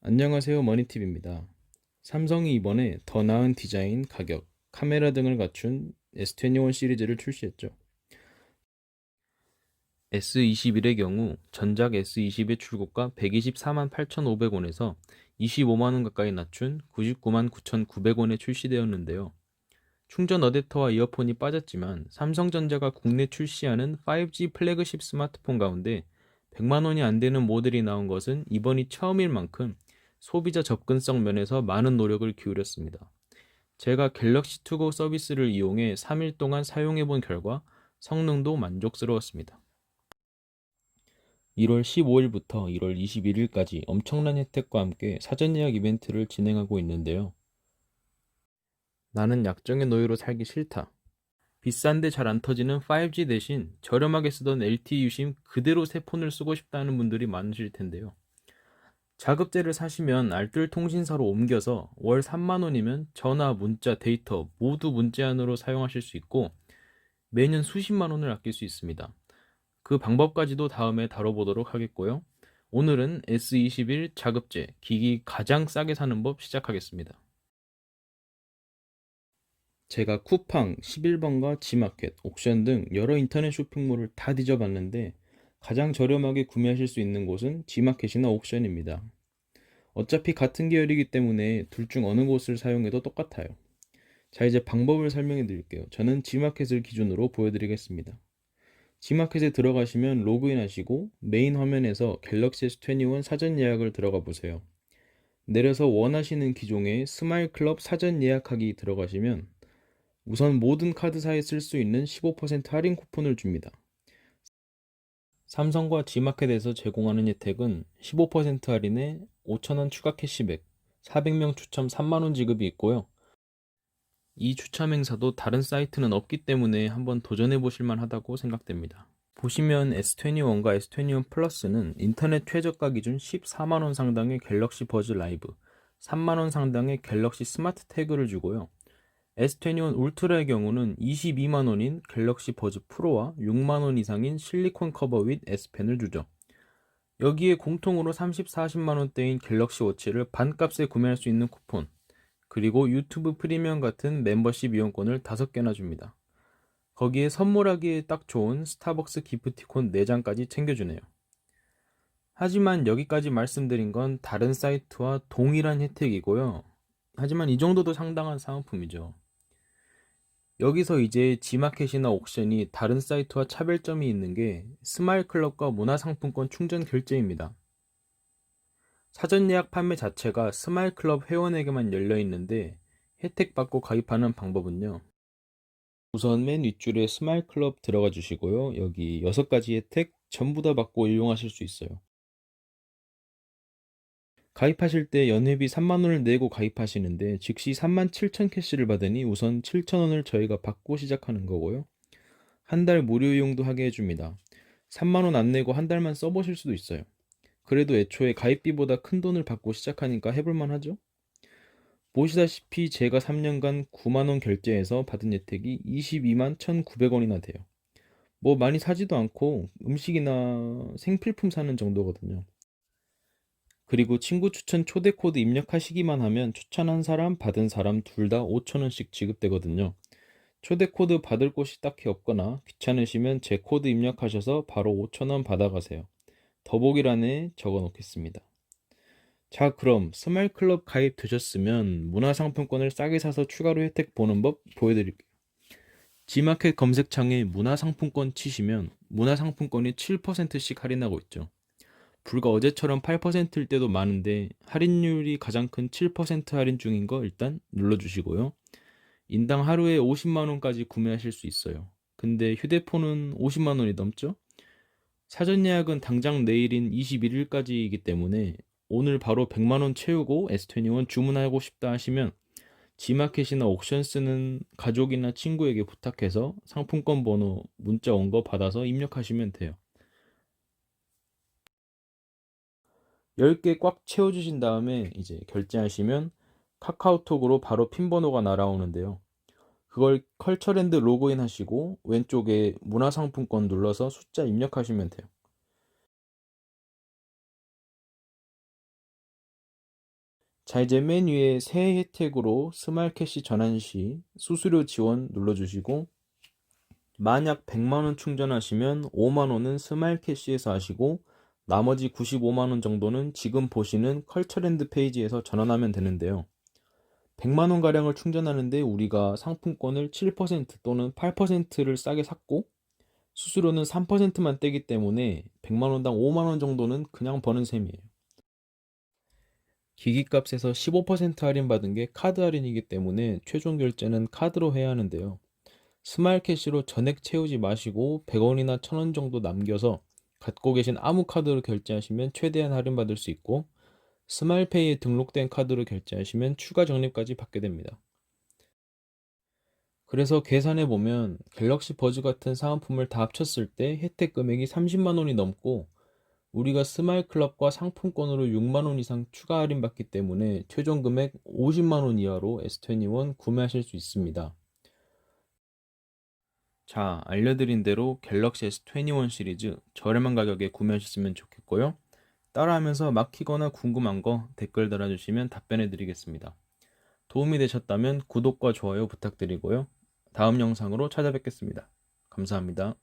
안녕하세요 머니팁입니다. 삼성이 이번에 더 나은 디자인, 가격, 카메라 등을 갖춘 S21 시리즈를 출시했죠. S21의 경우 전작 S20의 출고가 124만 8,500원에서 25만 원 가까이 낮춘 99만 9,900원에 출시되었는데요. 충전 어댑터와 이어폰이 빠졌지만 삼성전자가 국내 출시하는 5G 플래그십 스마트폰 가운데 100만 원이 안 되는 모델이 나온 것은 이번이 처음일 만큼 소비자 접근성 면에서 많은 노력을 기울였습니다. 제가 갤럭시 투고 서비스를 이용해 3일 동안 사용해 본 결과 성능도 만족스러웠습니다. 1월 15일부터 1월 21일까지 엄청난 혜택과 함께 사전 예약 이벤트를 진행하고 있는데요. 나는 약정의 노예로 살기 싫다. 비싼데 잘 안 터지는 5G 대신 저렴하게 쓰던 LTE 유심 그대로 새 폰을 쓰고 싶다는 분들이 많으실 텐데요. 자급제를 사시면 알뜰 통신사로 옮겨서 월 3만 원이면 전화, 문자, 데이터 모두 문제안으로 사용하실 수 있고 매년 수십만 원을 아낄 수 있습니다. 그 방법까지도 다음에 다뤄보도록 하겠고요. 오늘은 S21 자급제 기기 가장 싸게 사는 법 시작하겠습니다. 제가 쿠팡, 11번가 지마켓, 옥션 등 여러 인터넷 쇼핑몰을 다 뒤져봤는데 가장 저렴하게 구매하실 수 있는 곳은 지마켓이나 옥션입니다. 어차피 같은 계열이기 때문에 둘 중 어느 곳을 사용해도 똑같아요. 자, 이제 방법을 설명해 드릴게요. 저는 지마켓을 기준으로 보여드리겠습니다. 지마켓에 들어가시면 로그인 하시고 메인 화면에서 갤럭시 S21 사전 예약을 들어가 보세요. 내려서 원하시는 기종의 스마일 클럽 사전 예약하기 들어가시면 우선 모든 카드사에 쓸 수 있는 15% 할인 쿠폰을 줍니다. 삼성과 G마켓에서 제공하는 혜택은 15% 할인에 5,000원 추가 캐시백, 400명 추첨 3만원 지급이 있고요. 이 추첨 행사도 다른 사이트는 없기 때문에 한번 도전해 보실 만 하다고 생각됩니다. 보시면 S21과 S21 플러스는 인터넷 최저가 기준 14만원 상당의 갤럭시 버즈 라이브, 3만원 상당의 갤럭시 스마트 태그를 주고요. S21 울트라의 경우는 22만원인 갤럭시 버즈 프로와 6만원 이상인 실리콘 커버 윗 S펜을 주죠. 여기에 공통으로 30, 40만원대인 갤럭시 워치를 반값에 구매할 수 있는 쿠폰, 그리고 유튜브 프리미엄 같은 멤버십 이용권을 5개나 줍니다. 거기에 선물하기에 딱 좋은 스타벅스 기프티콘 4장까지 챙겨주네요. 하지만 여기까지 말씀드린 건 다른 사이트와 동일한 혜택이고요. 하지만 이 정도도 상당한 사은품이죠. 여기서 이제 지마켓이나 옥션이 다른 사이트와 차별점이 있는 게 스마일 클럽과 문화상품권 충전 결제입니다. 사전 예약 판매 자체가 스마일 클럽 회원에게만 열려 있는데 혜택 받고 가입하는 방법은요. 우선 맨 윗줄에 스마일 클럽 들어가 주시고요. 여기 6가지 혜택 전부 다 받고 이용하실 수 있어요. 가입하실 때 연회비 3만 원을 내고 가입하시는데 즉시 3만 7천 캐시를 받으니 우선 7천 원을 저희가 받고 시작하는 거고요. 한 달 무료 이용도 하게 해줍니다. 3만 원 안 내고 한 달만 써보실 수도 있어요. 그래도 애초에 가입비보다 큰 돈을 받고 시작하니까 해볼만 하죠? 보시다시피 제가 3년간 9만원 결제해서 받은 혜택이 22만 1,900원이나 돼요. 뭐 많이 사지도 않고 음식이나 생필품 사는 정도거든요. 그리고 친구 추천 초대 코드 입력하시기만 하면 추천한 사람, 받은 사람 둘 다 5천원씩 지급되거든요. 초대 코드 받을 곳이 딱히 없거나 귀찮으시면 제 코드 입력하셔서 바로 5천원 받아가세요. 더보기란에 적어 놓겠습니다. 자, 그럼 스마일 클럽 가입 되셨으면 문화상품권을 싸게 사서 추가로 혜택 보는 법 보여드릴게요. G마켓 검색창에 문화상품권 치시면 문화상품권이 7%씩 할인하고 있죠. 불과 어제처럼 8%일 때도 많은데 할인율이 가장 큰 7% 할인 중인 거 일단 눌러주시고요. 인당 하루에 50만 원까지 구매하실 수 있어요. 근데 휴대폰은 50만 원이 넘죠? 사전 예약은 당장 내일인 21일까지이기 때문에 오늘 바로 100만 원 채우고 S21 주문하고 싶다 하시면 G마켓이나 옥션 쓰는 가족이나 친구에게 부탁해서 상품권 번호 문자 온 거 받아서 입력하시면 돼요. 10개 꽉 채워주신 다음에 이제 결제하시면 카카오톡으로 바로 핀 번호가 날아오는데요. 그걸 컬처랜드 로그인 하시고 왼쪽에 문화상품권 눌러서 숫자 입력하시면 돼요. 자, 이제 맨 위에 새 혜택으로 스마일 캐시 전환 시 수수료 지원 눌러주시고 만약 100만원 충전하시면 5만원은 스마일 캐시에서 하시고 나머지 95만원 정도는 지금 보시는 컬처랜드 페이지에서 전환하면 되는데요. 100만원 가량을 충전하는데 우리가 상품권을 7% 또는 8%를 싸게 샀고 수수료는 3%만 떼기 때문에 100만원당 5만원 정도는 그냥 버는 셈이에요. 기기값에서 15% 할인받은 게 카드 할인이기 때문에 최종 결제는 카드로 해야 하는데요. 스마일 캐시로 전액 채우지 마시고 100원이나 1000원 정도 남겨서 갖고 계신 아무 카드로 결제하시면 최대한 할인받을 수 있고 스마일페이에 등록된 카드로 결제하시면 추가 적립까지 받게 됩니다. 그래서 계산해 보면 갤럭시 버즈 같은 사은품을 다 합쳤을 때 혜택 금액이 30만 원이 넘고 우리가 스마일 클럽과 상품권으로 6만 원 이상 추가 할인 받기 때문에 최종 금액 50만 원 이하로 S21 구매하실 수 있습니다. 자, 알려드린 대로 갤럭시 S21 시리즈 저렴한 가격에 구매하셨으면 좋겠고요. 따라하면서 막히거나 궁금한 거 댓글 달아주시면 답변해 드리겠습니다. 도움이 되셨다면 구독과 좋아요 부탁드리고요. 다음 영상으로 찾아뵙겠습니다. 감사합니다.